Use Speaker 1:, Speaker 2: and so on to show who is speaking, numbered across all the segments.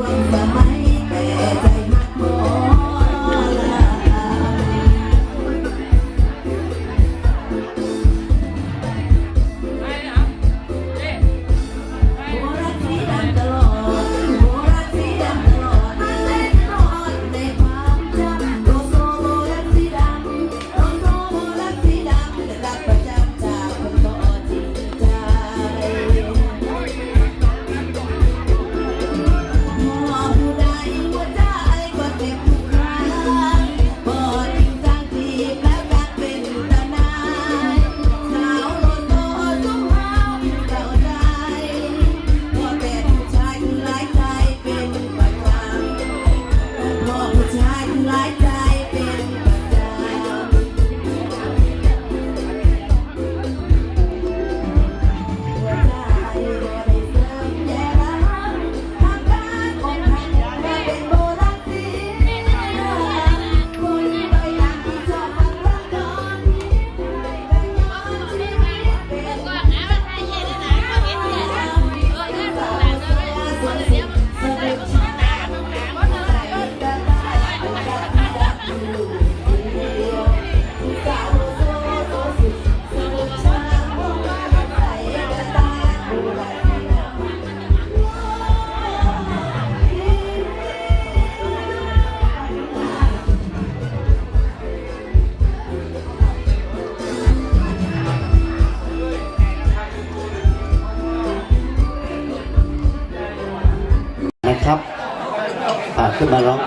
Speaker 1: วงส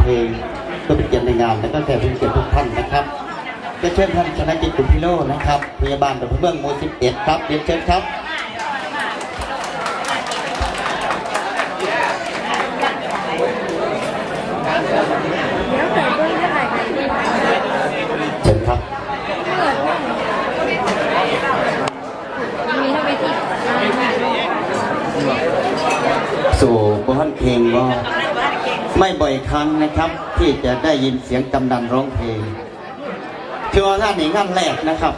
Speaker 1: เพลงเพื่
Speaker 2: อเป็นเกียรติในงานแล้วก็แขกผู้เกียรติทุกท่านนะครับจะเชิญท่านชนะจิตคุณพิโรจน์นะครับพยาบาลตำรวจเมืองหมู่11ครับเรียนเชิญครับเชิญครับสู่บ้านเพลงก็ ไม่บ่อยครั้งนะครับ ที่จะได้ยินเสียงกำนันร้องเพลงคือว่างานนี้งานแรกนะครับ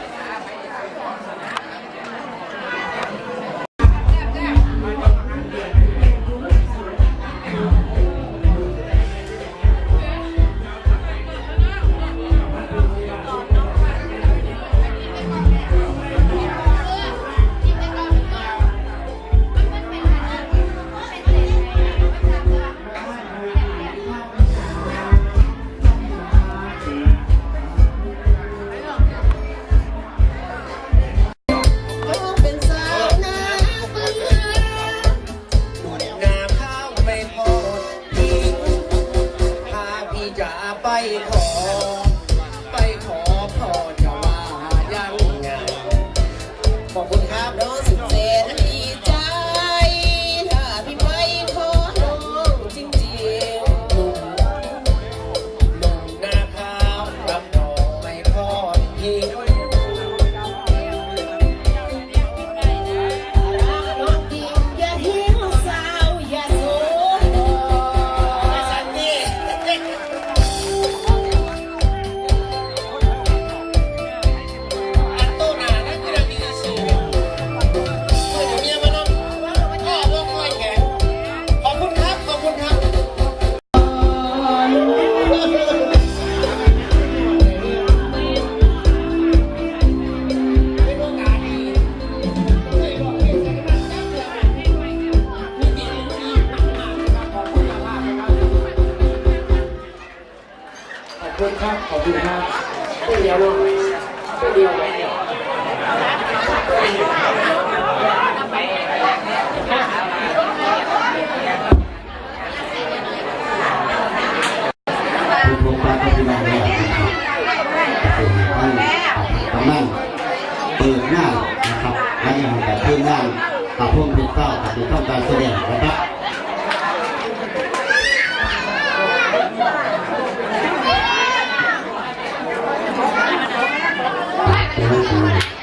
Speaker 3: จะไปขอ คุณครับ ขอบคุณครับเป็น
Speaker 4: เดียวเนาะเป็นเดียวไปเดียว
Speaker 2: คุณพงษ์พระพิมานเนี่ยนะครับเป็นท่านกำนันเปิดงานนะครับและยังแต่เพิ่มงานกับพวกเป็นเก้ากับเป็นต้องการแสดงนะครับ Thank you.